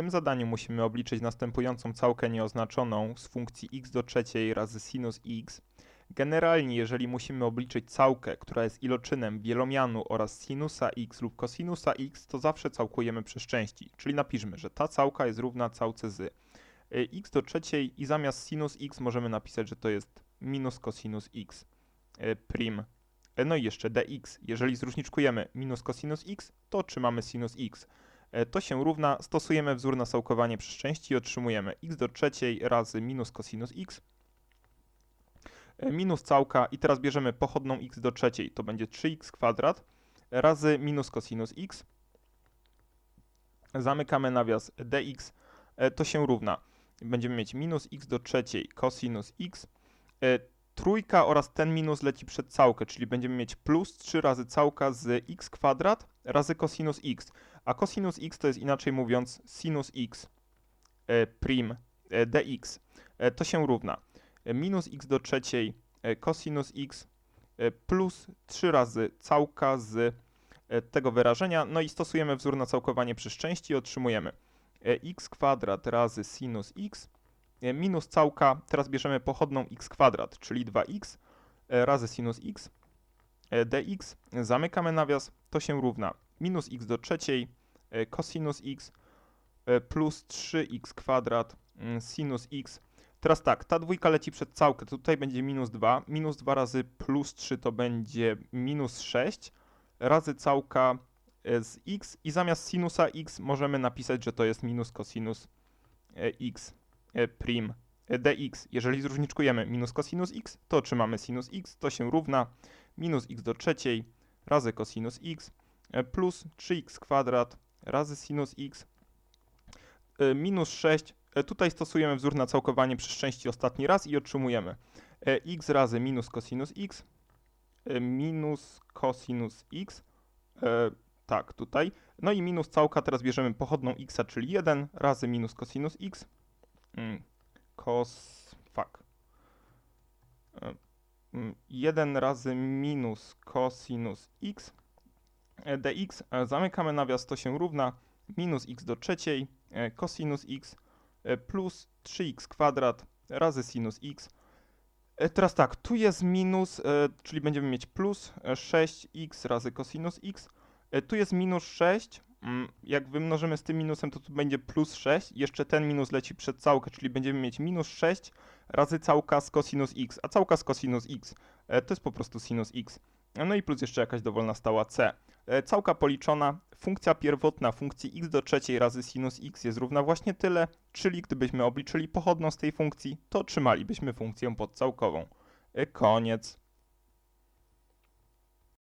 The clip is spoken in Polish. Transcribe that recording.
tym zadaniu musimy obliczyć następującą całkę nieoznaczoną z funkcji x do trzeciej razy sinus x. Generalnie, jeżeli musimy obliczyć całkę, która jest iloczynem wielomianu oraz sinusa x lub kosinusa x, to zawsze całkujemy przez części. Czyli napiszmy, że ta całka jest równa całce z y, x do trzeciej i zamiast sinus x możemy napisać, że to jest minus cosinus x y, prim. E, No i jeszcze dx. Jeżeli zróżniczkujemy minus cosinus x, to otrzymamy sinus x. E, To się równa, stosujemy wzór na całkowanie przez części i otrzymujemy x do trzeciej razy minus cosinus x e, minus całka i teraz bierzemy pochodną x do trzeciej, to będzie 3x kwadrat razy minus cosinus x. Zamykamy nawias dx, e, to się równa. Będziemy mieć minus x do trzeciej cosinus x. Trójka oraz ten minus leci przed całkę, czyli będziemy mieć plus 3 razy całka z x kwadrat razy cosinus x. A cosinus x to jest inaczej mówiąc sinus x e, prim e, dx. E, to się równa minus x do trzeciej cosinus x plus 3 razy całka z tego wyrażenia. No i stosujemy wzór na całkowanie przez części i otrzymujemy x kwadrat razy sinus x minus całka, teraz bierzemy pochodną x kwadrat, czyli 2x e, razy sinus x e, dx. Zamykamy nawias, to się równa minus x do trzeciej e, cosinus x e, plus 3x kwadrat mm, sinus x. Teraz tak, ta dwójka leci przed całkę, tutaj będzie minus 2. Minus 2 razy plus 3 to będzie minus 6 razy całka e, z x i zamiast sinusa x możemy napisać, że to jest minus cosinus e, x e, prim e, dx. Jeżeli zróżniczkujemy minus cosinus x, to otrzymamy sinus x, to się równa minus x do trzeciej razy cosinus x e, plus 3x kwadrat razy sinus x e, minus 6. E, Tutaj stosujemy wzór na całkowanie przez części ostatni raz i otrzymujemy e, x razy minus cosinus x e, minus cosinus x. e, Tak, tutaj. No i minus całka, teraz bierzemy pochodną x, czyli 1 razy minus cosinus x. Mm, Cos... fuck. E, mm, 1 razy minus cosinus x e, dx. E, Zamykamy nawias, to się równa minus x do trzeciej cosinus x plus 3x kwadrat razy sinus x. Teraz tak, tu jest minus, czyli będziemy mieć plus e, 6x razy cosinus x. Tu jest minus 6. mm, Jak wymnożymy z tym minusem, to tu będzie plus 6. Jeszcze ten minus leci przed całkę, czyli będziemy mieć minus 6 razy całka z cosinus x. A całka z cosinus x e, to jest po prostu sinus x. E, No i plus jeszcze jakaś dowolna stała c. E, Całka policzona, funkcja pierwotna funkcji x do trzeciej razy sinus x jest równa właśnie tyle, czyli gdybyśmy obliczyli pochodną z tej funkcji, to otrzymalibyśmy funkcję podcałkową. Koniec.